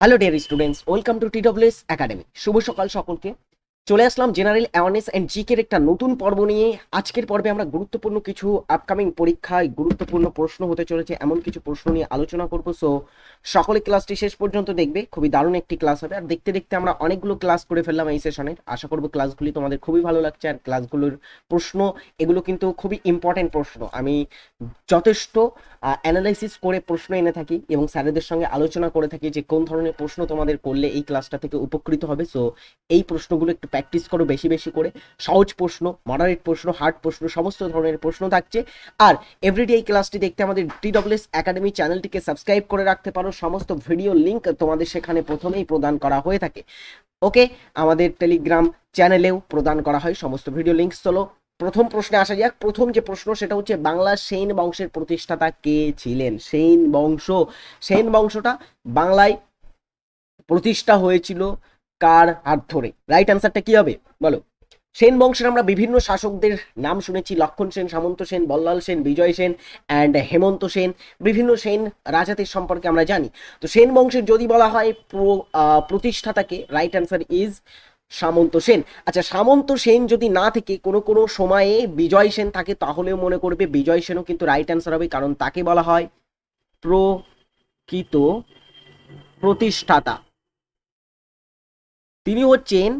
Hello dear students welcome to TWS academy শুভ সকাল সকলকে। চলে আসলাম জেনারেল অ্যাওয়ারনেস অ্যান্ড জিকের একটা নতুন পর্ব নিয়ে। আজকের পর্বে আমরা গুরুত্বপূর্ণ কিছু আপকামিং পরীক্ষায় গুরুত্বপূর্ণ প্রশ্ন হতে চলেছে, এমন কিছু প্রশ্ন নিয়ে আলোচনা করব। সো সকলে ক্লাসটি শেষ পর্যন্ত দেখবে, খুবই দারুণ একটি ক্লাস হবে। আর দেখতে দেখতে আমরা অনেকগুলো ক্লাস করে ফেললাম এই সেশনের আশা করব ক্লাসগুলি তোমাদের খুবই ভালো লাগছে, আর ক্লাসগুলোর প্রশ্ন, এগুলো কিন্তু খুবই ইম্পর্টেন্ট প্রশ্ন। আমি যথেষ্ট অ্যানালাইসিস করে প্রশ্ন এনে থাকি এবং স্যারেদের সঙ্গে আলোচনা করে থাকি যে কোন ধরনের প্রশ্ন তোমাদের করলে এই ক্লাসটা থেকে উপকৃত হবে। সো এই প্রশ্নগুলো একটু প্র্যাকটিস করো বেশি বেশি করে। সহজ প্রশ্ন মডারেট প্রশ্ন হার্ড প্রশ্ন, সমস্ত ধরনের প্রশ্ন থাকছে। আর এভরিডে এই ক্লাসটি দেখতে আমাদের ডিডব্লিউএস একাডেমি চ্যানেলটিকে সাবস্ক্রাইব করে রাখতে পারো। সমস্ত ভিডিও লিংক তোমাদের সেখানে প্রথমেই প্রদান করা হয়ে থাকে। ওকে আমাদের টেলিগ্রাম চ্যানেলেও প্রদান করা হয় সমস্ত ভিডিও লিঙ্কস চলো, প্রথম প্রশ্নে আসা যাক। প্রথম যে প্রশ্ন, সেটা হচ্ছে বাংলা সেন বংশের প্রতিষ্ঠাতা কে ছিলেন? সেন বংশ। সেন বংশটা বাংলায় প্রতিষ্ঠা হয়েছিল কার হাত ধরে? রাইট অ্যান্সারটা কি হবে? বলো। সেন বংশের আমরা বিভিন্ন শাসকদের নাম শুনেছি। লক্ষণ সেন, সামন্ত সেন, বল্লাল সেন, বিজয় সেন অ্যান্ড হেমন্ত সেন। বিভিন্ন সেন রাজাদের সম্পর্কে আমরা জানি। তো সেন বংশের যদি বলা হয় প্র- প্রতিষ্ঠাতাকে right answer is Samanta Sen. আচ্ছা সামন্ত সেন যদি না থেকে কোনো কোনো সময়ে বিজয় সেন থাকে, তাহলেও মনে করবে বিজয় সেনও কিন্তু রাইট অ্যান্সার হবে, কারণ তাকে বলা হয় প্রকৃত প্রতিষ্ঠাতা। তিনি হচ্ছেন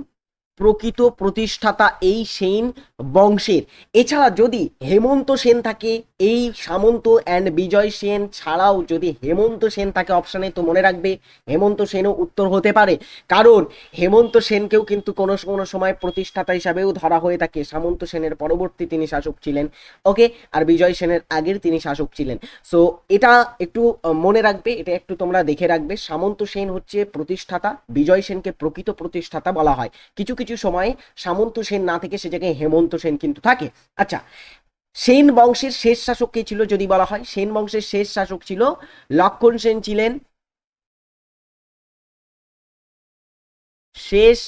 প্রকৃত প্রতিষ্ঠাতা এই সেন বংশের। এছাড়া যদি হেমন্ত সেন থাকে, এই সামন্ত অ্যান্ড বিজয় সেন ছাড়াও যদি হেমন্ত সেন থাকে অপশানে তো মনে রাখবে হেমন্ত সেনও উত্তর হতে পারে। কারণ হেমন্ত সেনকেও কিন্তু কোনো কোনো সময় প্রতিষ্ঠাতা হিসাবেও ধরা হয়ে থাকে। সামন্ত সেনের পরবর্তী তিনি শাসক ছিলেন। ওকে? আর বিজয় সেনের আগের তিনি শাসক ছিলেন। সো, এটা একটু মনে রাখবে, এটা একটু তোমরা দেখে রাখবে। সামন্ত সেন হচ্ছে প্রতিষ্ঠাতা, বিজয় সেনকে প্রকৃত প্রতিষ্ঠাতা বলা হয়। কিছু কিছু সময়ে সামন্ত সেন না থেকে সে জায়গায় হেমন্ত সেন কিন্তু থাকে। আচ্ছা সেন বংশের শেষ শাসক কে ছিল যদি বলা হয়? সেন বংশের শেষ শাসক ছিল লক্ষণ সেন ছিলেন। শেষ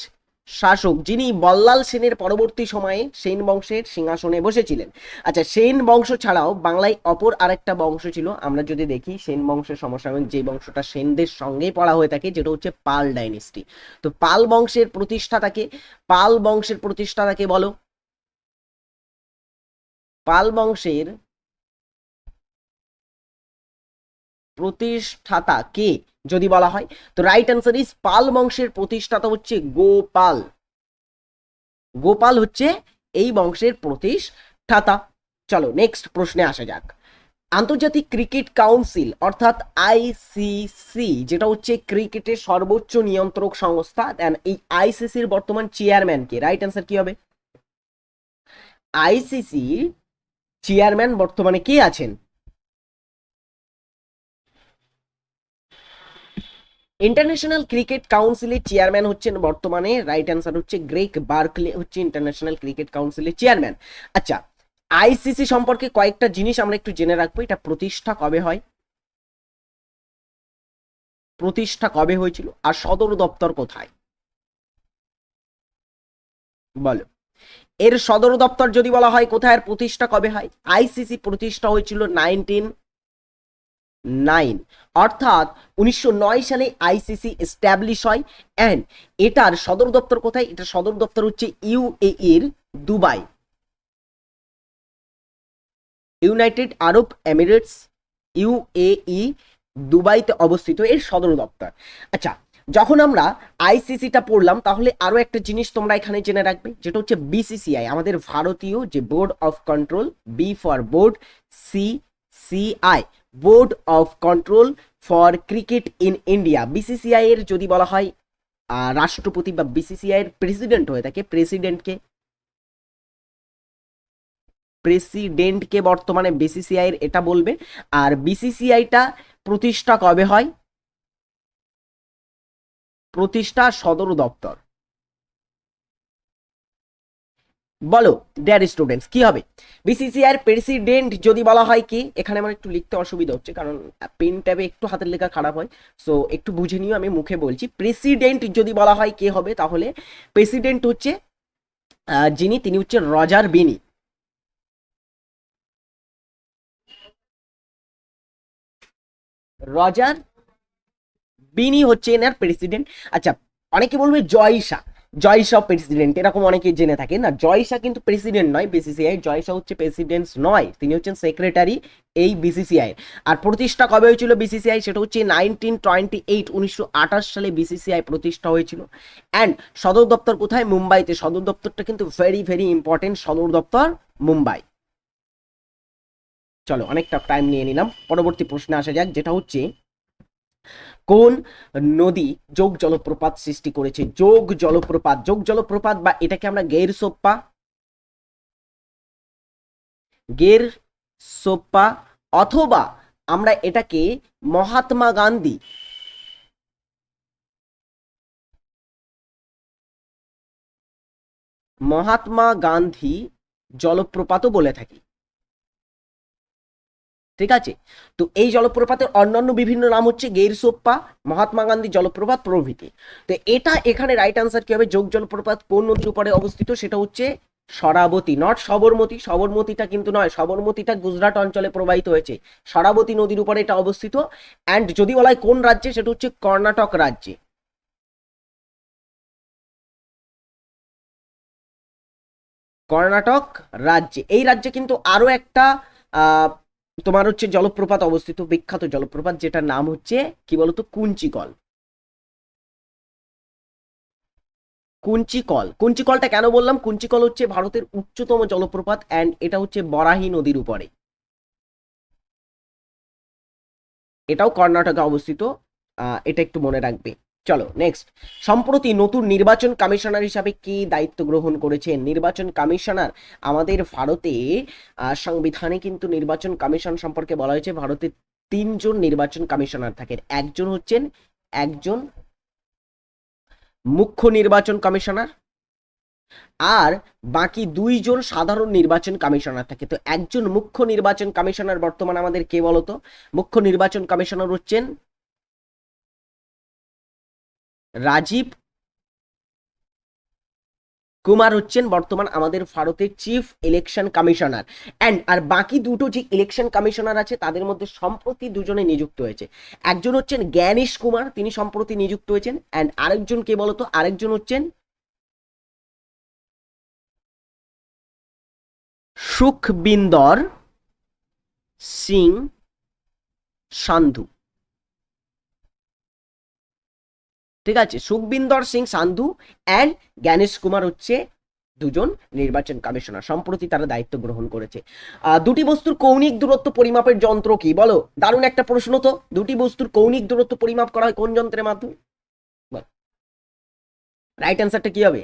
শাসক যিনি বল্লাল সেনের পরবর্তী সময়ে সেন বংশের সিংহাসনে বসেছিলেন। আচ্ছা সেন বংশ ছাড়াও বাংলায় অপর আরেকটা বংশ ছিল, আমরা যদি দেখি সেন বংশের সমসাময়িক যে বংশটা সেনদের সঙ্গে পড়া হয়ে থাকে, যেটা হচ্ছে পাল ডাইনেস্টি। তো পাল বংশের প্রতিষ্ঠাতাকে পাল বংশের প্রতিষ্ঠাতাকে বলো? পাল বংশের প্রতিষ্ঠাতা কে যদি বলা হয়? তো রাইট অ্যান্সার ইজ পাল বংশের প্রতিষ্ঠাতা হচ্ছে গোপাল। গোপাল হচ্ছে এই বংশের প্রতিষ্ঠাতা। চলো নেক্সট প্রশ্নে আসা যাক। আন্তর্জাতিক ক্রিকেট কাউন্সিল অর্থাৎ আইসিসি যেটা হচ্ছে ক্রিকেটের সর্বোচ্চ নিয়ন্ত্রক সংস্থা দেন এই আইসিসির বর্তমান চেয়ারম্যান কে? রাইট অ্যান্সার কি হবে? আইসিসি চেয়ারম্যান বর্তমানে কে আছেন? ইন্টারন্যাশনাল ক্রিকেট কাউন্সিলের চেয়ারম্যান হচ্ছেন বর্তমানে রাইট অ্যান্সার হচ্ছে গ্রেক বার্কলে হচ্ছে ইন্টারন্যাশনাল ক্রিকেট কাউন্সিলের চেয়ারম্যান আচ্ছা আইসিসি সম্পর্কে কয়েকটা জিনিস আমরা একটু জেনে রাখব, এটা প্রতিষ্ঠা কবে হয়? প্রতিষ্ঠা কবে হয়েছিল আর সদর দপ্তর কোথায়? বলো। এর সদর দপ্তর যদি বলা হয় কোথায় প্রতিষ্ঠা কবে হয়? আইসিসি প্রতিষ্ঠা হয়েছিল নাইনটিন নাইন। অর্থাৎ উনিশশো নয় সালে আইসিসি এস্টাবলিশ হয় অ্যান্ড এটার সদর দপ্তর কোথায়? এটা সদর দপ্তর হচ্ছে ইউএ এর Dubai. United Arab Emirates, UAE দুবাইতে অবস্থিত এর সদর দপ্তর। আচ্ছা যখন আমরা আইসিসিটা পড়লাম, তাহলে আরও একটা জিনিস তোমরা এখানে জেনে রাখবে, যেটা হচ্ছে বিসিসিআই, আমাদের ভারতীয় যে board of control, B for board, C CI board of control for cricket in India BCCI এর যদি বলা হয় রাষ্ট্রপতি বা বিসিসিআই এর প্রেসিডেন্ট হয়ে থাকে প্রেসিডেন্টকে প্রেসিডেন্টকে বর্তমানে বিসিসিআই এর, এটা বলবে। আর বিসিসিআইটা প্রতিষ্ঠা কবে হয়? প্রতিষ্ঠা সদর দপ্তর। বলো ডেয়ার স্টুডেন্টস কি হবে? বিসিসিআই প্রেসিডেন্ট যদি বলা হয় কি, এখানে আমার একটু লিখতে অসুবিধা হচ্ছে, কারণ পেন ট্যাবে একটু হাতের লেখা খারাপ হয়। সো একটু বুঝে নিও, আমি মুখে বলছি। প্রেসিডেন্ট যদি বলা হয় কে হবে, তাহলে প্রেসিডেন্ট হচ্ছে যিনি, তিনি হচ্ছে রজার বিনি। রজার বিনি হচ্ছে এনার প্রেসিডেন্ট আচ্ছা অনেকে বলবে জয়সা জয়সা প্রেসিডেন্ট এরকম অনেকে জেনে থাকে না জয়সা কিন্তু প্রেসিডেন্ট নয় বিসিসিআই জয়সা হচ্ছে প্রেসিডেন্ট নয়, তিনি হচ্ছেন সেক্রেটারি এই বিসিসিআই আর প্রতিষ্ঠা কবে হয়েছিল বিসিসিআই সেটা হচ্ছে নাইনটিন টোয়েন্টি এইট উনিশশো আঠাশ সালে বিসিসিআই প্রতিষ্ঠা হয়েছিল। অ্যান্ড সদর দপ্তর কোথায়? মুম্বাইতে। সদর দপ্তরটা কিন্তু ভেরি ভেরি ইম্পর্টেন্ট সদর দপ্তর মুম্বাই। চলো, অনেকটা টাইম নিয়ে নিলাম। পরবর্তী প্রশ্নে আসা যাক, যেটা হচ্ছে কোন নদী যোগ জলপ্রপাত সৃষ্টি করেছে? যোগ জলপ্রপাত যোগ জলপ্রপাত বা এটাকে আমরা গের সোপ্পা গের সোপ্পা অথবা আমরা এটাকে মহাত্মা গান্ধী মহাত্মা গান্ধী জলপ্রপাতও বলে থাকি। ঠিক আছে? তো এই জলপ্রপাতের অন্যান্য বিভিন্ন নাম হচ্ছে গের সোপ্পা, মহাত্মা গান্ধী জলপ্রপাত, প্রভৃতি। তো এটা এখানে রাইট আনসার কি হবে? যোগ জলপ্রপাত কোন নদীর উপরে অবস্থিত? সেটা হচ্ছে সরাবতী নট সবরমতী। সবরমতীটা কিন্তু নয়, সবরমতীটা গুজরাট অঞ্চলে প্রবাহিত হয়েছে। সরাবতী নদীর উপরে এটা অবস্থিত। অ্যান্ড যদি বলা হয় কোন রাজ্যে, সেটা হচ্ছে কর্ণাটক রাজ্যে। কর্ণাটক রাজ্যে। এই রাজ্যে কিন্তু আরও একটা তোমার হচ্ছে জলপ্রপাত অবস্থিত, বিখ্যাত জলপ্রপাত, যেটার নাম হচ্ছে, কি বলতো? কুঞ্চিকল। কুঞ্চিকল। কুঞ্চিকলটা কেন বললাম? কুঞ্চিকল হচ্ছে ভারতের উচ্চতম জলপ্রপাত অ্যান্ড এটা হচ্ছে বরাহি নদীর উপরে। এটাও কর্ণাটকে অবস্থিত। এটা একটু মনে রাখবে। চলো নেক্সট সম্প্রতি নতুন নির্বাচন কমিশনার হিসাবে কি দায়িত্ব গ্রহণ করেছেন নির্বাচন কমিশনার? আমাদের ভারতে সংবিধানে কিন্তু নির্বাচন কমিশন সম্পর্কে বলা হয়েছে, ভারতে তিনজন নির্বাচন কমিশনার থাকেন। একজন হচ্ছেন, একজন মুখ্য নির্বাচন কমিশনার আর বাকি দুইজন সাধারণ নির্বাচন কমিশনার থাকে। তো একজন মুখ্য নির্বাচন কমিশনার বর্তমানে আমাদের কে বলতো? মুখ্য নির্বাচন কমিশনার হচ্ছেন রাজীব কুমার হচ্ছেন বর্তমান আমাদের ভারতের চিফ ইলেকশন কমিশনার অ্যান্ড আর বাকি দুটো যে ইলেকশন কমিশনার আছে, তাদের মধ্যে সম্প্রতি দুজনে নিযুক্ত হয়েছে। একজন হচ্ছেন জ্ঞানেশ কুমার, তিনি সম্প্রতি নিযুক্ত হয়েছেন। অ্যান্ড আরেকজন কে বলতো? আরেকজন হচ্ছেন সুখবিন্দর সিং সান্ধু। ঠিক আছে? সুখবিন্দর সিং সান্ধু অ্যান্ড জ্ঞানেশ কুমার হচ্ছে দুজন নির্বাচন কমিশনার। সম্প্রতি তারা দায়িত্ব গ্রহণ করেছে। দুটি বস্তুর কৌণিক দূরত্ব পরিমাপের যন্ত্র কি? বলো, দারুণ একটা প্রশ্ন তো। দুটি বস্তুর কৌণিক দূরত্ব পরিমাপ করা হয় কোন যন্ত্রের মাধ্যমে? রাইট অ্যান্সারটা কি হবে?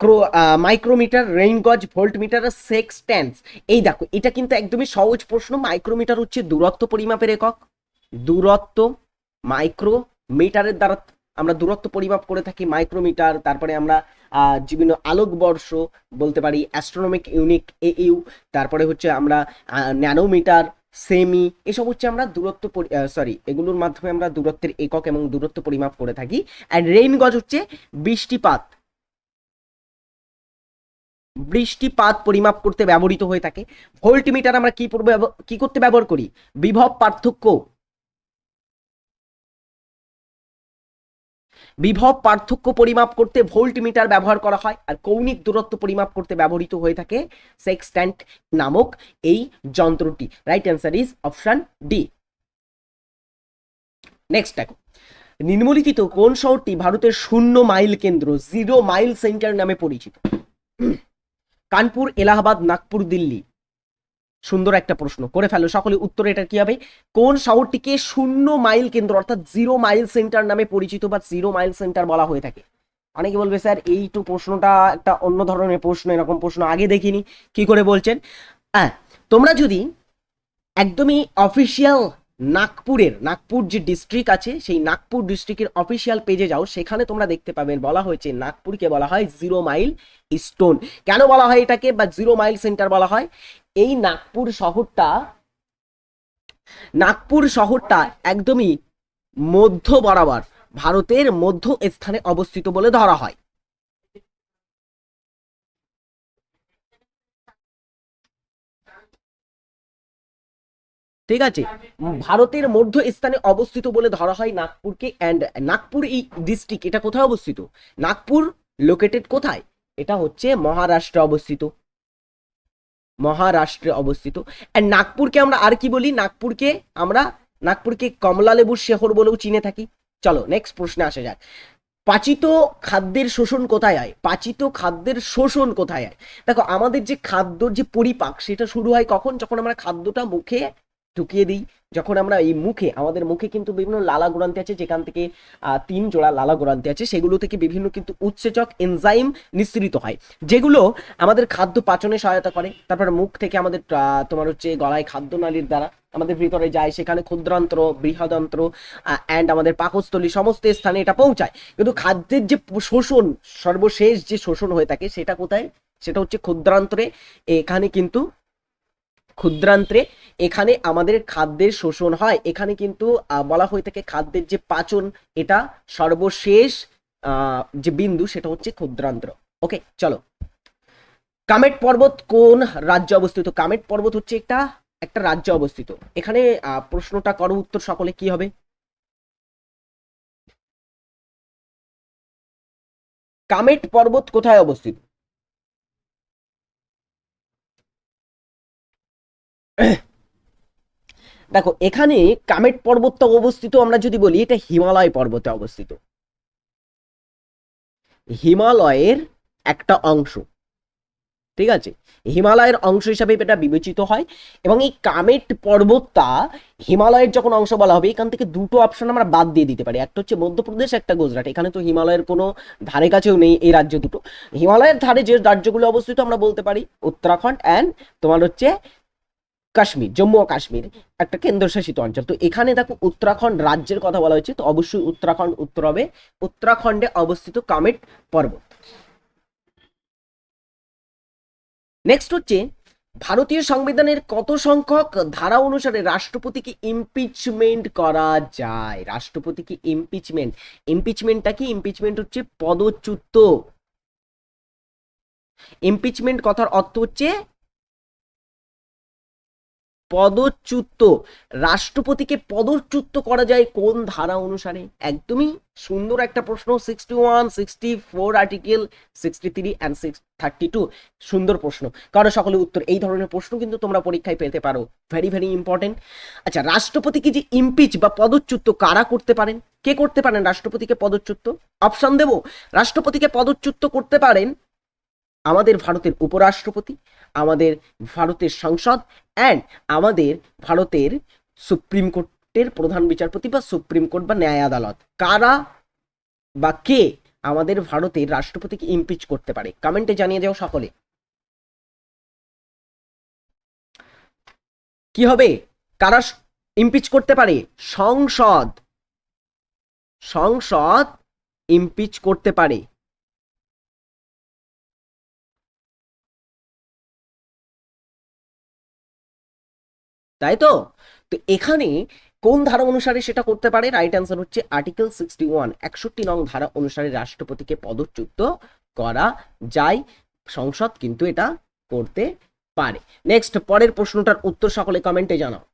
ক্রো micrometer rain gauge voltmeter আর সেক্সট্যান্স এই দেখো, এটা কিন্তু একদমই সহজ প্রশ্ন। মাইক্রোমিটার হচ্ছে দূরত্ব পরিমাপের একক। দূরত্ব মাইক্রো মিটারের দ্বারা আমরা দূরত্ব পরিমাপ করে থাকি মাইক্রোমিটার, তারপরে আমরা বিভিন্ন আলোকবর্ষ, বলতে পারি অ্যাস্ট্রোনমিক ইউনিক এ ইউ তারপরে হচ্ছে আমরা ন্যানোমিটার সেমি এসব হচ্ছে আমরা দূরত্ব সরি এগুলোর মাধ্যমে আমরা দূরত্বের একক এবং দূরত্ব পরিমাপ করে থাকি। অ্যান্ড রেইন গজ হচ্ছে বৃষ্টিপাত। বৃষ্টিপাত পরিমাপ করতে ব্যবহৃত হয়ে থাকে। ভোল্টিমিটার আমরা কি কি করতে ব্যবহার করি? বিভব পার্থক্য বিভব পার্থক্য পরিমাপ করতে ভোল্টমিটার ব্যবহার করা হয় আর কৌণিক দূরত্ব পরিমাপ করতে ব্যবহৃত হয়ে থাকে সেক্সট্যান্ট নামক এই যন্ত্রটি। Right answer is option D next দেখো। নিম্নলিখিত কোন শহরটি ভারতের শূন্য মাইল কেন্দ্র জিরো মাইল সেন্টার নামে পরিচিত? কানপুর, এলাহাবাদ, নাগপুর, দিল্লি। সুন্দর একটা প্রশ্ন করে ফেলো সকলে উত্তর এটা কি হবে? কোন শহরটিকে শূন্য মাইল কেন্দ্র অর্থাৎ জিরো মাইল সেন্টার নামে পরিচিত বা জিরো মাইল সেন্টার বলা হয়ে থাকে। অনেকে বলবে, স্যার, এই তো প্রশ্নটা একটা অন্য ধরনের প্রশ্ন, এরকম প্রশ্ন আগে দেখিনি। কি করে বলছেন? হ্যাঁ তোমরা যদি একদমই অফিসিয়াল নাগপুরের, নাগপুর যে ডিস্ট্রিক্ট আছে, সেই নাগপুর ডিস্ট্রিক্টের অফিসিয়াল পেজে যাও, সেখানে তোমরা দেখতে পাবেন বলা হয়েছে নাগপুরকে বলা হয় জিরো মাইল স্টোন কেন বলা হয় এটাকে বা জিরো মাইল সেন্টার বলা হয়? এই নাগপুর শহরটা নাগপুর শহরটা একদমই মধ্য বরাবর, ভারতের মধ্য স্থানে অবস্থিত বলে ধরা হয়। ঠিক আছে? ভারতের মধ্য স্থানে অবস্থিত বলে ধরা হয় নাগপুরকে অ্যান্ড নাগপুর এই ডিস্ট্রিক্ট এটা কোথায় অবস্থিত? নাগপুর লোকেটেড কোথায়? এটা হচ্ছে মহারাষ্ট্রে অবস্থিত। মহারাষ্ট্রে অবস্থিত। অ্যান্ড নাগপুরকে আমরা আর কি বলি? নাগপুরকে আমরা, নাগপুরকে কমলা লেবুর শহর বলেও চিনে থাকি। চলো নেক্সট প্রশ্নে আসা যাক। পাচিত খাদ্যের শোষণ কোথায় হয়? পাচিত খাদ্যের শোষণ কোথায় হয়? দেখো, আমাদের যে খাদ্যর যে পরিপাক, সেটা শুরু হয় কখন? যখন আমরা খাদ্যটা মুখে ঢুকিয়ে দিই। যখন আমরা এই মুখে, আমাদের মুখে কিন্তু বিভিন্ন লালা গ্রন্থি আছে, যেখান থেকে তিন জোড়া লালা গ্রন্থি আছে। সেগুলো থেকে বিভিন্ন কিন্তু উৎসেচক এনজাইম নিঃসৃত হয়। যেগুলো আমাদের খাদ্য পাচনে সহায়তা করে। তারপর মুখ থেকে আমাদের তোমার হচ্ছে গলায় খাদ্যনালীর দ্বারা আমাদের ভিতরে যায়, সেখানে ক্ষুদ্রান্ত্র, বৃহদন্ত্র অ্যান্ড আমাদের পাকস্থলী সমস্ত স্থানে এটা পৌঁছায়। কিন্তু খাদ্যের যে শোষণ, সর্বশেষ যে শোষণ হয়ে থাকে, সেটা কোথায়? সেটা হচ্ছে ক্ষুদ্রান্তরে। এখানে কিন্তু ক্ষুদ্রান্ত্রে এখানে আমাদের খাদ্যের শোষণ হয়। এখানে কিন্তু বলা হয়ে থাকে খাদ্যের যে পাচন, এটা সর্বশেষ যে বিন্দু, সেটা হচ্ছে ক্ষুদ্রান্ত্র। ওকে, চলো। কামেট পর্বত কোন রাজ্যে অবস্থিত? কামেট পর্বত হচ্ছে একটা একটা রাজ্যে অবস্থিত। এখানে প্রশ্নটা করো, উত্তর সকলে কি হবে? কামেট পর্বত কোথায় অবস্থিত? দেখো, এখানে কামেট পর্বতটা অবস্থিত, আমরা যদি বলি এটা হিমালয় পর্বতে অবস্থিত। হিমালয়ের একটা অংশ, ঠিক আছে? হিমালয়ের অংশ হিসাবে এটা বিবেচিত হয়, এবং এই কামেট পর্বতটা হিমালয়ের যখন অংশ বলা হবে, এখান থেকে দুটো অপশন আমরা বাদ দিয়ে দিতে পারি। একটা হচ্ছে মধ্যপ্রদেশ, একটা গুজরাট। এখানে তো হিমালয়ের কোনো ধারে কাছেও নেই এই রাজ্য দুটো। হিমালয়ের ধারে যে রাজ্যগুলো অবস্থিত আমরা বলতে পারি, উত্তরাখণ্ড অ্যান্ড তোমার হচ্ছে কাশ্মীর, জম্মু ও কাশ্মীর একটা কেন্দ্রশাসিত অঞ্চল। তো এখানে দেখো উত্তরাখণ্ড রাজ্যের কথা বলা হয়েছে, তো অবশ্যই উত্তরাখণ্ড উত্তর হবে উত্তরাখণ্ডে অবস্থিত কামেট পর্বত। নেক্সট হচ্ছে, ভারতীয় সংবিধানের কত সংখ্যক ধারা অনুসারে রাষ্ট্রপতিকে ইমপিচমেন্ট করা যায়? রাষ্ট্রপতিকে ইমপিচমেন্ট ইমপিচমেন্টটা কি? ইমপিচমেন্ট হচ্ছে পদচ্যুত। ইমপিচমেন্ট কথার অর্থ হচ্ছে পদচ্যুত। রাষ্ট্রপতিকে পদচ্যুত করা যায় কোন ধারা অনুসারে? একদমই সুন্দর একটা প্রশ্ন sixty one sixty four article sixty three and six thirty two সুন্দর প্রশ্ন। কারণ সকলে উত্তর এই ধরনের প্রশ্ন কিন্তু তোমরা পরীক্ষায় পেতে পারো। ভেরি ভেরি ইম্পর্টেন্ট আচ্ছা রাষ্ট্রপতিকে যে ইমপিচ বা পদচ্যুত কারা করতে পারেন? কে করতে পারেন রাষ্ট্রপতিকে পদচ্যুত? অপশন দেব। রাষ্ট্রপতিকে পদচ্যুত করতে পারেন আমাদের ভারতের উপরাষ্ট্রপতি আমাদের ভারতের সংসদ অ্যান্ড আমাদের ভারতের সুপ্রিম কোর্টের প্রধান বিচারপতি বা সুপ্রিম কোর্ট বা ন্যায় আদালত। কারা বা কে আমাদের ভারতের রাষ্ট্রপতিকে ইমপিচ করতে পারে? কমেন্টে জানিয়ে যাও সকলে। কি হবে? কারা ইমপিচ করতে পারে? সংসদ। সংসদ ইমপিচ করতে পারে। তাই তো? তো এখানে কোন ধারা অনুসারে সেটা করতে পারে? রাইট অ্যান্সার হচ্ছে আর্টিকেল সিক্সটি ওয়ান একষট্টি নং ধারা অনুসারে রাষ্ট্রপতিকে পদচ্যুত করা যায়। সংসদ কিন্তু এটা করতে পারে। নেক্সট পরের প্রশ্নটার উত্তর সকলে কমেন্টে জানাও।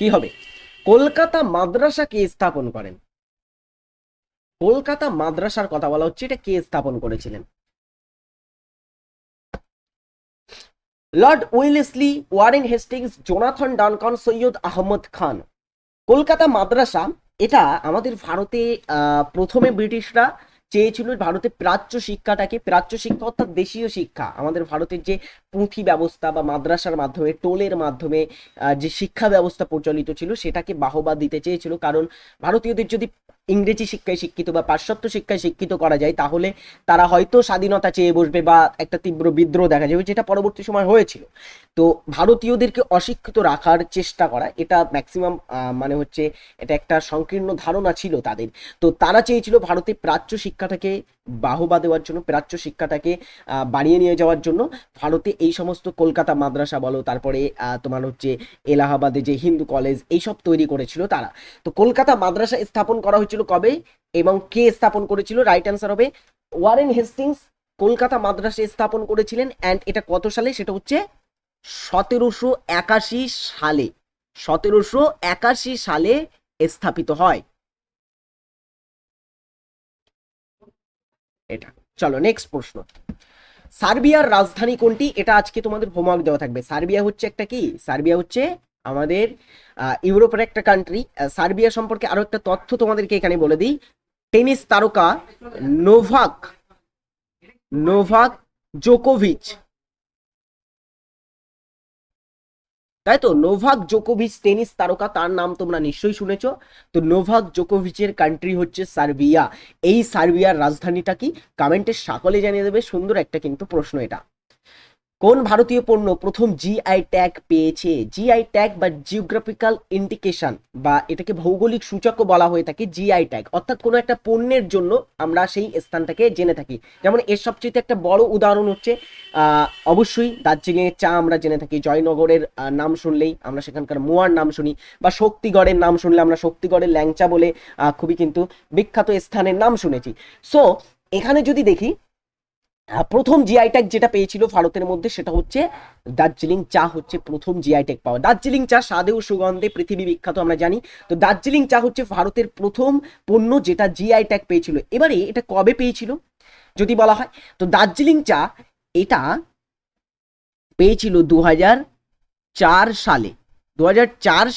কি হবে? কলকাতা মাদ্রাসা কে স্থাপন করেন। কলকাতা মাদ্রাসার কথা বলা হচ্ছে, এটা কে স্থাপন করেছিলেন? Lord Wellesley, Warren Hastings, Jonathan Duncan, Syed Ahmad Khan. Kolkata Madrasa, এটা আমাদের ভারতে প্রথমে ব্রিটিশরা চেয়েছিল ভারতে প্রাচ্য শিক্ষাটাকে, প্রাচ্য শিক্ষা অর্থাৎ দেশীয় শিক্ষা। আমাদের ভারতের যে পুঁথি ব্যবস্থা বা মাদ্রাসার মাধ্যমে, টোলের মাধ্যমে যে শিক্ষা ব্যবস্থা প্রচলিত ছিল, সেটাকে বাহবা দিতে চেয়েছিল। কারণ ভারতীয়দের যদি ইংরেজি শিক্ষায় শিক্ষিত বা পাশ্চাত্য শিক্ষায় শিক্ষিত করা যায়, তাহলে তারা হয়তো স্বাধীনতা চেয়ে বসবে বা একটা তীব্র বিদ্রোহ দেখা যাবে, যেটা পরবর্তী সময় হয়েছিল। তো ভারতীয়দেরকে অশিক্ষিত রাখার চেষ্টা করা, এটা ম্যাক্সিমাম মানে হচ্ছে এটা একটা সংকীর্ণ ধারণা ছিল তাদের। তো তারা চেয়েছিল ভারতে প্রাচ্য শিক্ষাটাকে বাহবা দেওয়ার জন্য, প্রাচ্য শিক্ষাটাকে বাড়িয়ে নিয়ে যাওয়ার জন্য ভারতে এই সমস্ত কলকাতা মাদ্রাসা বলো, তারপরে তোমার হচ্ছে এলাহাবাদে যে হিন্দু কলেজ এইসব তৈরি করেছিল তারা। তো কলকাতা মাদ্রাসা স্থাপন করা হয়েছিল কবে এবং কে স্থাপন করেছিল? রাইট অ্যান্সার হবে ওয়ারেন হেস্টিংস কলকাতা মাদ্রাসা স্থাপন করেছিলেন অ্যান্ড এটা কত সালে? সেটা হচ্ছে সতেরোশো একাশি সালে। সতেরোশো একাশি সালে স্থাপিত হয়। এটা। চলো নেক্সট প্রশ্ন। সার্বিয়ার রাজধানী কোনটি? এটা আজকে তোমাদের হোমওয়ার্ক দেওয়া থাকবে। সার্বিয়া হচ্ছে একটা কি? সার্বিয়া হচ্ছে আমাদের ইউরোপের একটা কান্ট্রি সার্বিয়া সম্পর্কে আরও একটা তথ্য তোমাদেরকে এখানে বলে দিই। টেনিস তারকা নোভাক নোভাক জোকোভিচ। তাই তো নোভাক জোকোভিচ টেনিস তারকা, তার নাম তোমরা নিশ্চয়ই শুনেছ। তো নোভাক জোকোভিচের কান্ট্রি হচ্ছে সার্বিয়া। এই সার্বিয়ার রাজধানীটা কি? কমেন্টে সকলে জানিয়ে দেবে। সুন্দর একটা কিন্তু প্রশ্ন এটা। কোন ভারতীয় পণ্য প্রথম জিআই ট্যাগ পেয়েছে? জিআই ট্যাগ বা জিওগ্রাফিক্যাল ইন্ডিকেশন বা এটাকে ভৌগোলিক সূচকও বলা হয়ে থাকে জিআই ট্যাগ অর্থাৎ কোনো একটা পণ্যের জন্য আমরা সেই স্থানটাকে জেনে থাকি। যেমন এর সবচেয়ে একটা বড় উদাহরণ হচ্ছে অবশ্যই দার্জিলিং এর চা আমরা জেনে থাকি। জয়নগরের নাম শুনলেই আমরা সেখানকার মোয়ার নাম শুনি বা শক্তিগড়ের নাম শুনলে আমরা শক্তিগড়ের ল্যাংচা বলে খুবই কিন্তু বিখ্যাত স্থানের নাম শুনেছি। সো এখানে যদি দেখি প্রথম জিআই ট্যাগ যেটা পেয়েছিল ভারতের মধ্যে সেটা হচ্ছে দার্জিলিং চা হচ্ছে প্রথম জিআই ট্যাগ পাওয়া। দার্জিলিং চা স্বাদে ও সুগন্ধে পৃথিবী বিখ্যাত, আমরা জানি। তো দার্জিলিং চা হচ্ছে ভারতের প্রথম পণ্য যেটা জিআই ট্যাগ পেয়েছিল। এবারে এটা কবে পেয়েছিল? যদি বলা হয়, তো দার্জিলিং চা এটা পেয়েছিল দু চার সালে। দু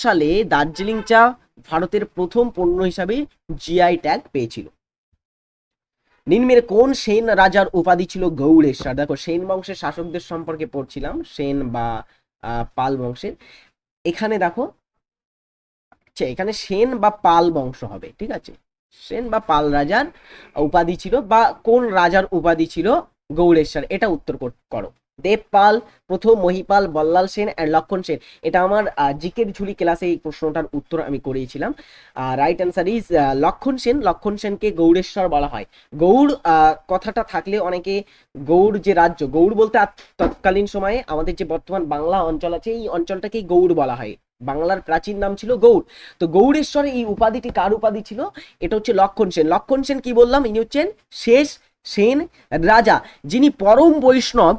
সালে দার্জিলিং চা ভারতের প্রথম পণ্য হিসাবে জিআই ট্যাগ পেয়েছিল। নিম্নের কোন সেন রাজার উপাধি ছিল গৌড়েশ্বর? দেখো, সেন বংশের শাসকদের সম্পর্কে পড়ছিলাম, সেন বা পাল বংশের। এখানে দেখো আচ্ছা এখানে সেন বা পাল বংশ হবে, ঠিক আছে? সেন বা পাল রাজার উপাধি ছিল বা কোন রাজার উপাধি ছিল গৌড়েশ্বর? এটা উত্তর কর- করো। দেবপাল, প্রথম মহিপাল বল্লাল সেন অ্যান্ড লক্ষণ সেন। এটা আমার জিকের ঝুলি ক্লাসে এই প্রশ্নটার উত্তর আমি করিয়েছিলাম। রাইট অ্যান্সার ইজ লক্ষণ সেন। লক্ষণ সেনকে গৌড়েশ্বর বলা হয়। গৌড় কথাটা থাকলে অনেকে গৌড় যে রাজ্য, গৌড় বলতে তৎকালীন সময়ে আমাদের যে বর্তমান বাংলা অঞ্চল আছে, এই অঞ্চলটাকেই গৌড় বলা হয়। বাংলার প্রাচীন নাম ছিল গৌড়। তো গৌড়েশ্বর এই উপাধিটি কার উপাধি ছিল? এটা হচ্ছে লক্ষণ সেন। লক্ষণ সেন কি বললাম? ইনি হচ্ছেন শেষ সেন রাজা, যিনি পরম বৈষ্ণব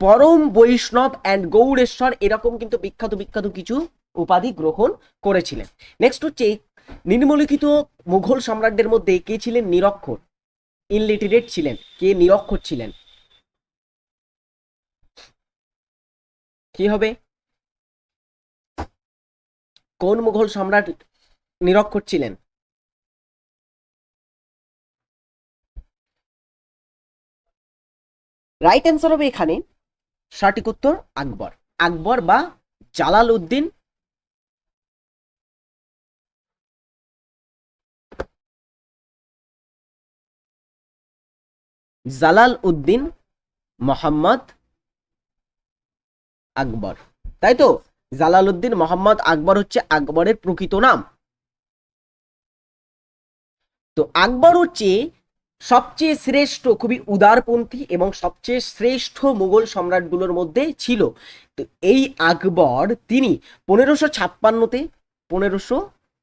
পরম বৈষ্ণব অ্যান্ড গৌড়েশ্বর এরকম কিন্তু বিখ্যাত বিখ্যাত কিছু উপাধি গ্রহণ করেছিলেন। নেক্সট হচ্ছে নিম্নলিখিত মুঘল সম্রাটদের মধ্যে কে ছিলেন? নিরক্ষর। ইনলিটারেট ছিলেন। কে নিরক্ষর ছিলেন? কি হবে? কোন মুঘল সম্রাট নিরক্ষর ছিলেন? রাইট অ্যান্সার হবে এখানে। সঠিক উত্তর আকবর। আকবর বা জালাল উদ্দিন। জালাল উদ্দিন, মোহাম্মদ আকবর। তাই তো? জালাল উদ্দিন, মোহাম্মদ আকবর হচ্ছে আকবরের প্রকৃত নাম। তো আকবর হচ্ছে সবচেয়ে শ্রেষ্ঠ, খুবই উদারপন্থী এবং সবচেয়ে শ্রেষ্ঠ মুঘল সম্রাটগুলোর মধ্যে ছিল। তো এই আকবর, তিনি পনেরোশো ছাপ্পান্নতে পনেরোশো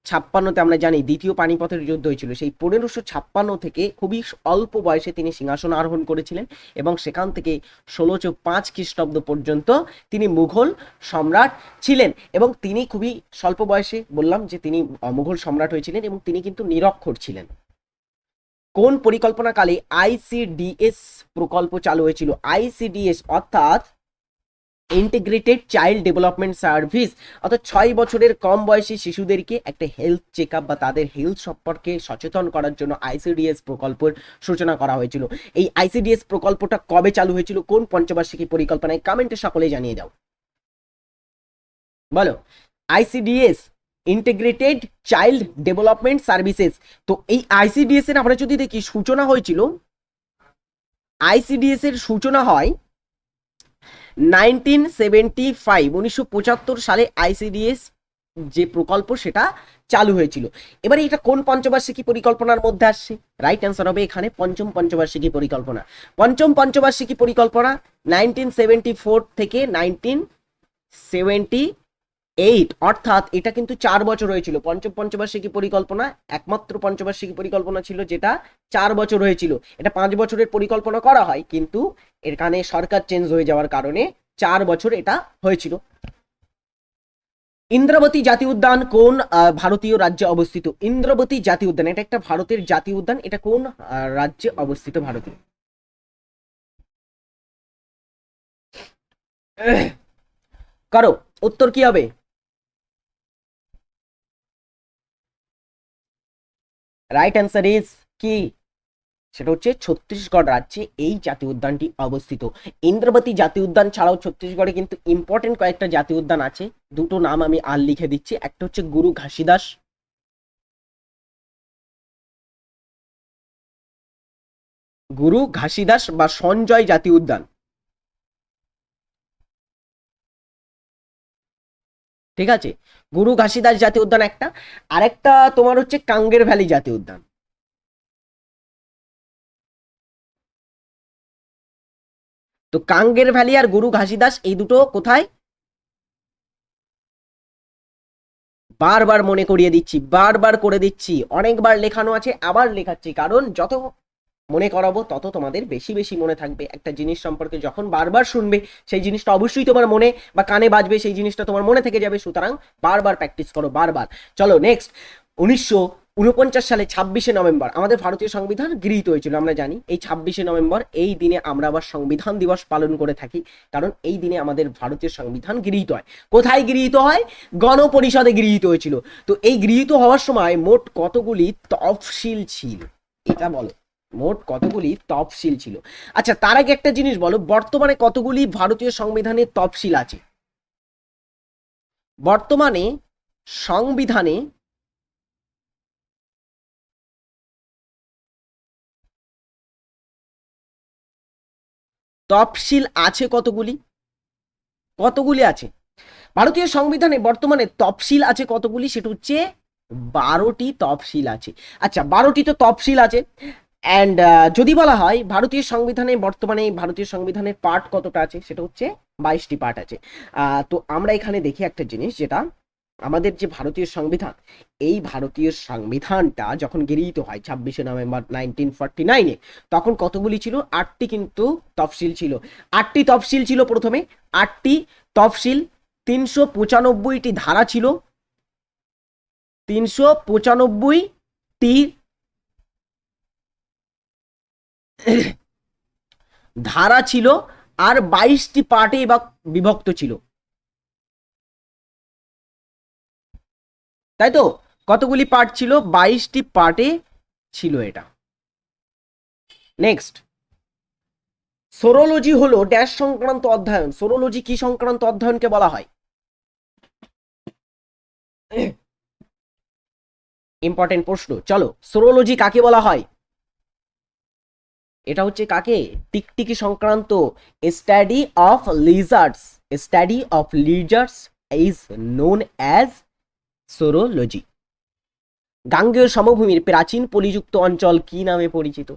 ছাপ্পান্নতে আমরা জানি দ্বিতীয় পানিপথের যুদ্ধ হয়েছিল। সেই পনেরোশো ছাপ্পান্ন থেকে খুবই অল্প বয়সে তিনি সিংহাসন আরোহণ করেছিলেন এবং সেখান থেকে ষোলোশো পাঁচ খ্রিস্টাব্দ পর্যন্ত তিনি মুঘল সম্রাট ছিলেন এবং তিনি খুবই স্বল্প বয়সে বললাম যে তিনি মুঘল সম্রাট হয়েছিলেন এবং তিনি কিন্তু নিরক্ষর ছিলেন। কোন পরিকল্পনাকালে আইসিডিএস প্রকল্প চালু হয়েছিল? আইসিডিএস অর্থাৎ ইন্টিগ্রেটেড চাইল্ড ডেভেলপমেন্ট সার্ভিস অর্থাৎ ছয় বছরের কম বয়সী শিশুদেরকে একটা হেলথ চেক বা তাদের হেলথ সম্পর্কে সচেতন করার জন্য আইসিডিএস প্রকল্পের সূচনা করা হয়েছিল। এই আইসিডিএস প্রকল্পটা কবে চালু হয়েছিল? কোন পঞ্চবার্ষিকী পরিকল্পনায়? কমেন্টে সকলে জানিয়ে দাও। বলো ICDS integrated child development services তো এই আইসিডিএস এর আমরা যদি দেখি, সূচনা হয়েছিল আইসিডিএস এর সূচনা হয় নাইনটিন সেভেন্টি ফাইভ উনিশশো পঁচাত্তর সালে আইসিডিএস যে প্রকল্প, সেটা চালু হয়েছিল। এবারে এটা কোন পঞ্চবার্ষিকী পরিকল্পনার মধ্যে আসছে? রাইট অ্যান্সার হবে এখানে পঞ্চম পঞ্চবার্ষিকী পরিকল্পনা। পঞ্চম পঞ্চবার্ষিকী পরিকল্পনা নাইনটিন সেভেন্টি ফোর থেকে নাইনটিন সেভেন্টি এইট অর্থাৎ এটা কিন্তু চার বছর হয়েছিল। পঞ্চম, পঞ্চবার্ষিকী পরিকল্পনা, একমাত্র পঞ্চবার্ষিকী পরিকল্পনা ছিল যেটা চার বছর হয়েছিল। এটা পাঁচ বছরের পরিকল্পনা করা হয়, কিন্তু এখানে সরকার চেঞ্জ হয়ে যাওয়ার কারণে চার বছর এটা হয়েছিল। ইন্দ্রাবতী জাতীয় উদ্যান কোন ভারতীয় রাজ্যে অবস্থিত? ইন্দ্রাবতী জাতীয় উদ্যান, এটা একটা ভারতের জাতীয় উদ্যান, এটা কোন রাজ্যে অবস্থিত ভারতীয় করো, উত্তর কি হবে? রাইট অ্যান্সার ইজ কি? সেটা হচ্ছে ছত্তিশগড় রাজ্যে এই জাতীয় উদ্যানটি অবস্থিত। ইন্দ্রবতী জাতীয় উদ্যান ছাড়াও ছত্তিশগড়ে কিন্তু ইম্পর্টেন্ট কয়েকটা জাতীয় উদ্যান আছে। দুটো নাম আমি আর লিখে দিচ্ছি। একটা হচ্ছে গুরু ঘাসিদাস। গুরু ঘাসিদাস বা সঞ্জয় জাতীয় উদ্যান। ঠিক আছে? গুরু ঘাসিদাস জাতীয় উদ্যান একটা। আরেকটা তোমার হচ্ছে কাঙ্গের ভ্যালি জাতীয় উদ্যান। তো কাঙ্গের ভ্যালি আর গুরু ঘাসিদাস এই দুটো কোথায়? বারবার মনে করিয়ে দিচ্ছি, বারবার করে দিচ্ছি। অনেকবার লেখানো আছে, আবার লেখাচ্ছি। কারণ যত মনে করাবো, তত তোমাদের বেশি বেশি মনে থাকবে। একটা জিনিস সম্পর্কে যখন বারবার শুনবে, সেই জিনিসটা অবশ্যই তোমার মনে বা কানে বাজবে, সেই জিনিসটা তোমার মনে থেকে যাবে। সুতরাং বারবার প্র্যাকটিস করো, বারবার। চলো নেক্সট উনিশশো উনপঞ্চাশ সালে ছাব্বিশে নভেম্বর, আমাদের ভারতীয় সংবিধান গৃহীত হয়েছিল, আমরা জানি। এই ছাব্বিশে নভেম্বর, এই দিনে আমরা আবার সংবিধান দিবস পালন করে থাকি, কারণ এই দিনে আমাদের ভারতীয় সংবিধান গৃহীত হয়। কোথায় গৃহীত হয়? গণপরিষদে গৃহীত হয়েছিল। তো এই গৃহীত হওয়ার সময় মোট কতগুলি তফসিল ছিল? এটা বলো। মোট কতগুলি তফসিল ছিল? আচ্ছা তার আগে একটা জিনিস বলো, বর্তমানে কতগুলি ভারতীয় সংবিধানে তফসিল আছে? বর্তমানে সংবিধানে তফসিল আছে কতগুলি? কতগুলি আছে? ভারতীয় সংবিধানে বর্তমানে তফসিল আছে কতগুলি? সেটা হচ্ছে বারোটি তফসিল আছে। আচ্ছা বারোটি তো তফসিল আছে। অ্যান্ড যদি বলা হয়, ভারতীয় সংবিধানে, বর্তমানে ভারতীয় সংবিধানের পার্ট কতটা আছে? সেটা হচ্ছে বাইশটি পার্ট আছে। তো আমরা এখানে দেখি একটা জিনিস যেটা, আমাদের যে ভারতীয় সংবিধান, এই ভারতীয় সংবিধানটা যখন গৃহীত হয় ছাব্বিশে নভেম্বর নাইনটিন ফর্টি নাইনে তখন কতগুলি ছিল? আটটি কিন্তু তফসিল ছিল। আটটি তফসিল ছিল প্রথমে। আটটি তফসিল তিনশো পঁচানব্বইটি ধারা ছিল। তিনশো পঁচানব্বইটি ধারা ছিল আর বাইশটি পার্টে বা বিভক্ত ছিল। তাই তো? কতগুলি পার্ট ছিল? বাইশটি পার্টে ছিল এটা। নেক্সট সোরোলজি হলো ড্যাশ সংক্রান্ত অধ্যয়ন। সোরোলজি কি সংক্রান্ত অধ্যয়নকে বলা হয়? ইম্পর্টেন্ট প্রশ্ন। চলো সোরোলজি কাকে বলা হয়? এটা হচ্ছে কাকে? টিকটিকি সংক্রান্ত study of lizards study of lizards is known as saurology গাঙ্গেয় সমভূমির প্রাচীন পলিযুক্ত অঞ্চল কি নামে পরিচিত?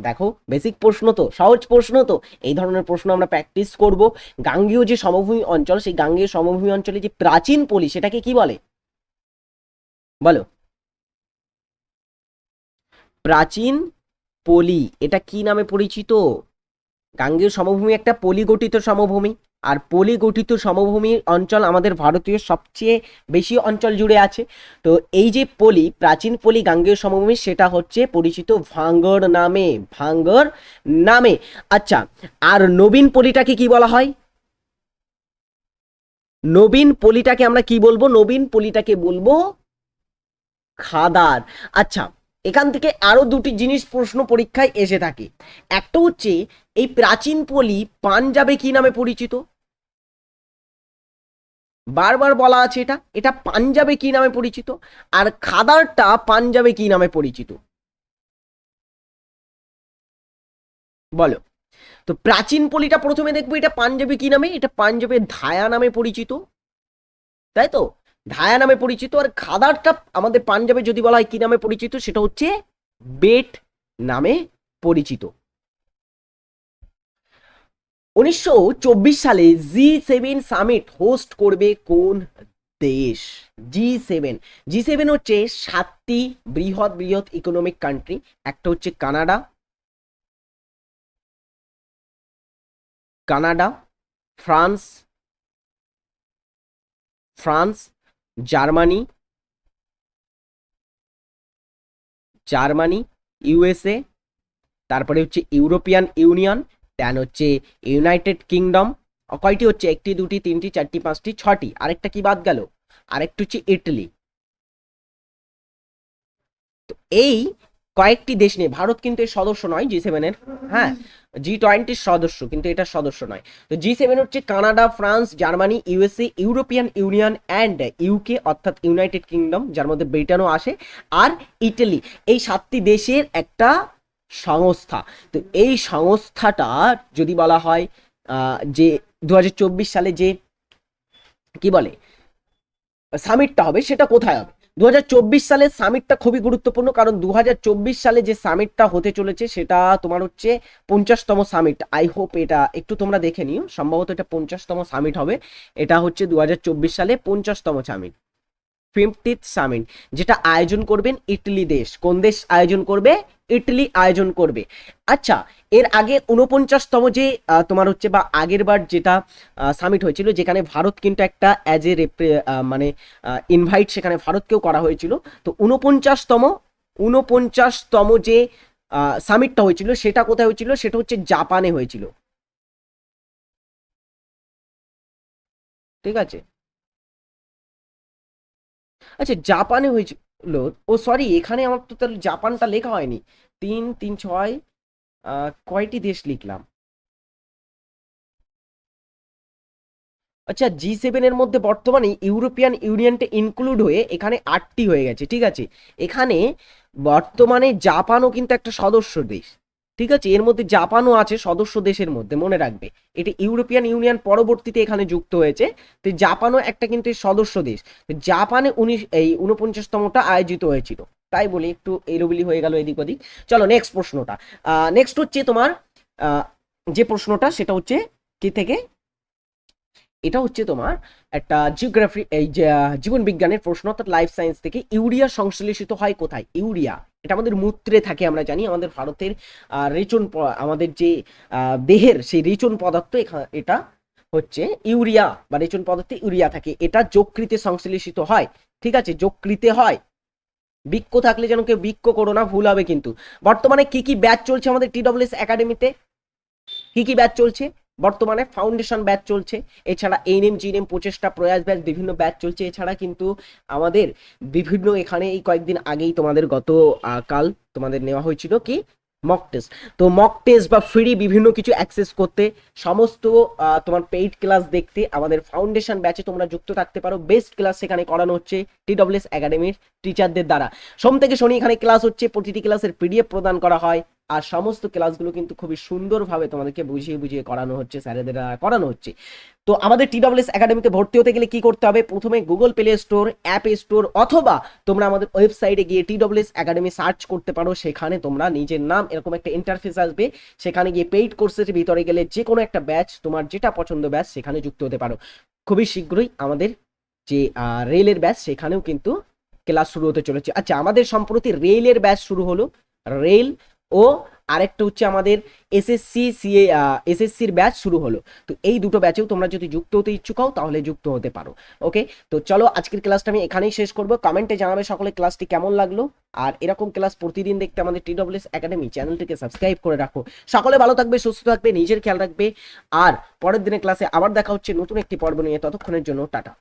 দেখো বেসিক প্রশ্ন তো, সহজ প্রশ্ন তো, এই ধরনের প্রশ্ন আমরা প্র্যাকটিস করব। গাঙ্গেয় যে সমভূমি অঞ্চল, সেই গাঙ্গেয় সমভূমি অঞ্চলে যে প্রাচীন পলি, সেটাকে কি বলে? বলো। প্রাচীন পলি, এটা কি নামে পরিচিত? গাঙ্গেয় সমভূমি একটা পলি গঠিত সমভূমি, আর পলি গঠিত সমভূমির অঞ্চল আমাদের ভারতীয় সবচেয়ে বেশি অঞ্চল জুড়ে আছে। তো এই যে পলি, প্রাচীন পলি গাঙ্গেয় সমভূমি, সেটা হচ্ছে পরিচিত ভাঙ্গর নামে ভাঙ্গর নামে। আচ্ছা আর নবীন পলিটাকে কি বলা হয়? নবীন পলিটাকে আমরা কি বলব? নবীন পলিটাকে বলব খাদার। আচ্ছা এখান থেকে আরও দুটি জিনিস প্রশ্ন পরীক্ষায় এসে থাকে। একটা হচ্ছে, এই প্রাচীন পলি পাঞ্জাবে কি নামে পরিচিত? বারবার বলা আছে এটা। এটা পাঞ্জাবে কি নামে পরিচিত? আর খাদারটা পাঞ্জাবে কি নামে পরিচিত? বলো। তো প্রাচীন পলিটা প্রথমে দেখব, এটা পাঞ্জাবে কি নামে? এটা পাঞ্জাবে ধায়া নামে পরিচিত। তাই তো? ধায়া নামে পরিচিত আর খাদারটা আমাদের পাঞ্জাবে যদি বলা হয় কি নামে পরিচিত, সেটা হচ্ছে বেট নামে পরিচিত। উনিশশো চব্বিশ সালে জি সেভেন সামিট হোস্ট করবে কোন দেশ? G seven. জি সেভেন হচ্ছে সাতটি বৃহৎ বৃহৎ ইকোনমিক কান্ট্রি একটা হচ্ছে Canada Canada, France France Germany Germany, USA, তারপরে হচ্ছে ইউরোপিয়ান ইউনিয়ন দেন হচ্ছে ইউনাইটেড কিংডম কয়টি হচ্ছে? একটি, দুটি, তিনটি, চারটি, পাঁচটি, ছটি। আরেকটা কি বাদ গেল? আরেকটি হচ্ছে ইটালি। তো এই কয়েকটি দেশ নিয়ে, ভারত কিন্তু এর সদস্য নয় জি সেভেনের হ্যাঁ জি টোয়েন্টির সদস্য, কিন্তু এটা সদস্য নয়। তো জি সেভেন হচ্ছে Canada, France, Germany USA European Union and UK অর্থাৎ ইউনাইটেড কিংডম যার মধ্যে ব্রিটেনও আসে, আর ইটালি এই সাতটি দেশের একটা সংস্থা। তো এই সংস্থাটা যদি বলা হয় যে দু হাজার চব্বিশ সালে যে, কি বলে সামিটটা হবে, সেটা কোথায় হবে? দু সালে সামিটটা খুবই গুরুত্বপূর্ণ, কারণ দু হাজার চব্বিশ সালে যে সামিটটা হতে চলেছে সেটা তোমার হচ্ছে পঞ্চাশতম সামিট। আই হোপ এটা একটু তোমরা দেখে নিও, সম্ভবত এটা পঞ্চাশতম সামিট হবে। এটা হচ্ছে দু হাজার চব্বিশ সালে পঞ্চাশতম সামিট, ফিফটিথ সামিট, যেটা আয়োজন করবেন ইটালি দেশ। কোন দেশ আয়োজন করবে? ইটালি আয়োজন করবে। আচ্ছা এর আগে উনপঞ্চাশতম যে তোমার হচ্ছে বা আগের বার যেটা সামিট হয়েছিল, যেখানে ভারত কিন্তু একটা অ্যাজ এ রেপ্রে মানে ইনভাইট সেখানে ভারতকেও করা হয়েছিল, তো উনপঞ্চাশতম উনপঞ্চাশতম যে সামিটটা হয়েছিল, সেটা কোথায় হয়েছিল? সেটা হচ্ছে জাপানে হয়েছিল। ঠিক আছে? আচ্ছা জাপানে হয়েছিল, ও সরি, এখানে আমার তো তাহলে জাপানটা লেখা হয়নি। তিন তিন, ছয় কয়টি দেশ লিখলাম? আচ্ছা জি সেভেনের মধ্যে বর্তমানে ইউরোপিয়ান ইউনিয়নটা ইনক্লুড হয়ে এখানে আটটি হয়ে গেছে, ঠিক আছে? এখানে বর্তমানে জাপানও কিন্তু একটা সদস্য দেশ, ঠিক আছে? এর মধ্যে জাপানও আছে সদস্য দেশের মধ্যে, মনে রাখবে। এটা ইউরোপিয়ান ইউনিয়ন পরবর্তীতে এখানে যুক্ত হয়েছে, তো জাপানও একটা কিন্তু সদস্য দেশ। জাপানে উনিশ, এই উনপঞ্চাশতমটা আয়োজিত হয়েছিল। তাই বলি একটু এলোবিলি হয়ে গেল এদিক ওদিক। চলো নেক্সট প্রশ্নটা। নেক্সট হচ্ছে তোমার যে প্রশ্নটা সেটা হচ্ছে কি থেকে? এটা হচ্ছে তোমার একটা জিওগ্রাফি এই যে জীবন বিজ্ঞানের প্রশ্ন, অর্থাৎ লাইফ সায়েন্স থেকে ইউরিয়া সংশ্লেষিত হয় কোথায়? ইউরিয়া। এটা আমাদের মূত্রে থাকে, আমরা জানি, আমাদের ভারতের রেচন আমাদের যে দেহের সেই রেচন পদার্থ এখা- এটা হচ্ছে ইউরিয়া, বা রেচন পদার্থে ইউরিয়া থাকে। এটা যকৃতে সংশ্লেষিত হয়। ঠিক আছে? যকৃতে হয়। বৃক্ষ থাকলে যেন কেউ বিক্ষ করো না, ভুল হবে কিন্তু। বর্তমানে কি কি ব্যাচ চলছে আমাদের টি টিডব্লিউএস একাডেমিতে? কি কি ব্যাচ চলছে? বর্তমানে ফাউন্ডেশন ব্যাচ চলছে, এছাড়া এনএম, জিএনএম, প্রচেষ্টা, প্রয়াস ব্যাচ, বিভিন্ন ব্যাচ চলছে। এছাড়া কিন্তু আমাদের বিভিন্ন, এখানে এই কয়েকদিন আগেই তোমাদের গত কাল তোমাদের নেওয়া হয়েছিল কি মক টেস্ট তো মক টেস্ট বা ফ্রি বিভিন্ন কিছু অ্যাক্সেস করতে সমস্ত তোমার পেইড ক্লাস দেখতে আমাদের ফাউন্ডেশন ব্যাচে তোমরা যুক্ত থাকতে পারো। বেস্ট ক্লাস সেখানে করানো হচ্ছে টিডব্লিউএস একাডেমির টিচারদের দ্বারা। সোম থেকে শনি এখানে ক্লাস হচ্ছে, প্রতিটি ক্লাসের পিডিএফ প্রদান করা হয়। আর সমস্ত ক্লাসগুলো কিন্তু খুবই সুন্দরভাবে তোমাদেরকে বুঝিয়ে বুঝিয়ে করানো হচ্ছে, স্যারেদের করানো হচ্ছে। তো আমাদের টি টিডব্লিউএস একাডেমিতে ভর্তি হতে গেলে কি করতে হবে? প্রথমে Google Play Store, app store অথবা তোমরা আমাদের ওয়েবসাইটে গিয়ে টি টিডব্লিউএস একাডেমি সার্চ করতে পারো। সেখানে তোমরা নিজের নাম, এরকম একটা ইন্টারফেস আসবে। সেখানে গিয়ে পেইড কোর্সের ভিতরে গেলে যে কোনো একটা ব্যাচ তোমার যেটা পছন্দ ব্যাচ সেখানে যুক্ত হতে পারো। খুবই শীঘ্রই আমাদের যে রেলের ব্যাচ সেখানেও কিন্তু ক্লাস শুরু হতে চলেছে। আচ্ছা আমাদের সম্প্রতি রেলের ব্যাচ শুরু হলো। রেল ও আরেকটা হচ্ছে আমাদের এসএসসি সিএ এসএসসির ব্যাচ শুরু হলো। তো এই দুটো ব্যাচেও তোমরা যদি যুক্ত হতে ইচ্ছুক হও, তাহলে যুক্ত হতে পারো। ওকে তো চলো আজকের ক্লাসটা আমি এখানেই শেষ করব। কমেন্টে জানাবে সকলে ক্লাসটি কেমন লাগল। আর এরকম ক্লাস প্রতিদিন দেখতে আমাদের টিডব্লিউএস একাডেমি চ্যানেলটিকে সাবস্ক্রাইব করে রাখো। সকলে ভালো থাকবে, সুস্থ থাকবে, নিজের খেয়াল রাখবে। আর পরের দিনের ক্লাসে আবার দেখা হচ্ছে নতুন একটি পর্ব নিয়ে। ততক্ষণের জন্য টাটা।